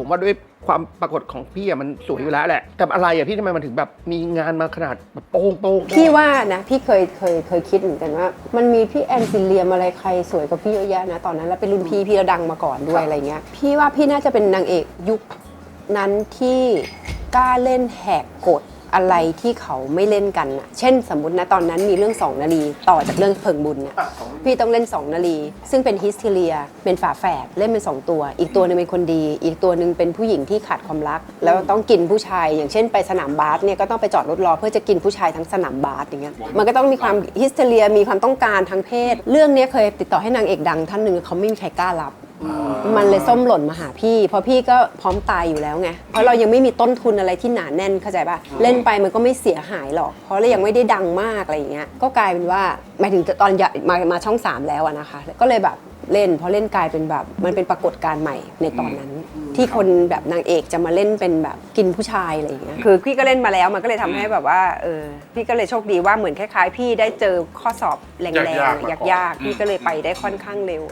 ผมว่าด้วยความปรากฏของพี่อะมันสวยอยู่แล้วแหละ แต่อะไรอะพี่ทำไมมันถึงแบบมีงานมาขนาดแบบโป้งโป้งพี่ว่านะพี่เคยเคยเคยคิดเหมือนกันว่า มันมีพี่แอนซิเลียมอะไรใครสวยกว่าพี่เยอะแยะนะตอนนั้นแล้วเป็นรุ่นพี่พี่เราดังมาก่อนด้วยอะไรเงี้ยพี่ว่าพี่น่าจะเป็นนางเอกยุคนั้นที่กล้าเล่นแหกกฎ อะไรที่เขาไม่เล่นกันน่ะเช่นสมมตินะตอนนั้นมีเรื่องสองนาลีต่อจากเรื่องเพิงบุญน่ะพี่ต้องเล่น2นาลีซึ่งเป็นฮิสเทเลียเป็นฝาแฝดเล่นเป็น2ตัว อีกตัวหนึงเป็นคนดี อีกตัวหนึ่งเป็นผู้หญิงที่ขาดความรัก แล้วต้องกินผู้ชาย อย่างเช่นไปสนามบาสเนี่ยก็ต้องไปจอดรถรอเพื่อจะกินผู้ชายทั้งสนามบาสอย่างเงี้ยมันก็ต้องมีความฮิสเทเลียมีความต้องการทางเพศ เรื่องเนี้ยเคยติดต่อให้นางเอกดังท่านหนึ่งเขาไม่มีใครกล้ารับ มันเลยส้มหล่นมาหาพี่ เพราะพี่ก็พร้อมตายอยู่แล้วไง เพราะเรายังไม่มีต้นทุนอะไรที่หนาแน่นเข้าใจป่ะ เล่นไปมันก็ไม่เสียหายหรอก เพราะเรายังไม่ได้ดังมากอะไรอย่างเงี้ย ก็กลายเป็นว่าหมายถึงตอนมามาช่องสามแล้วอะนะคะ ก็เลยแบบเล่นเพราะเล่นกลายเป็นแบบมันเป็นปรากฏการณ์ใหม่ในตอนนั้น ที่คนแบบนางเอกจะมาเล่นเป็นแบบกินผู้ชายอะไรอย่างเงี้ยคือพี่ก็เล่นมาแล้วมันก็เลยทำให้แบบว่าเออพี่ก็เลยโชคดีว่าเหมือนคล้ายๆ พี่ได้เจอข้อสอบแรงๆยากๆมาก่อนยากๆพี่ก็เลยไปได้ค่อนข้างเร็ว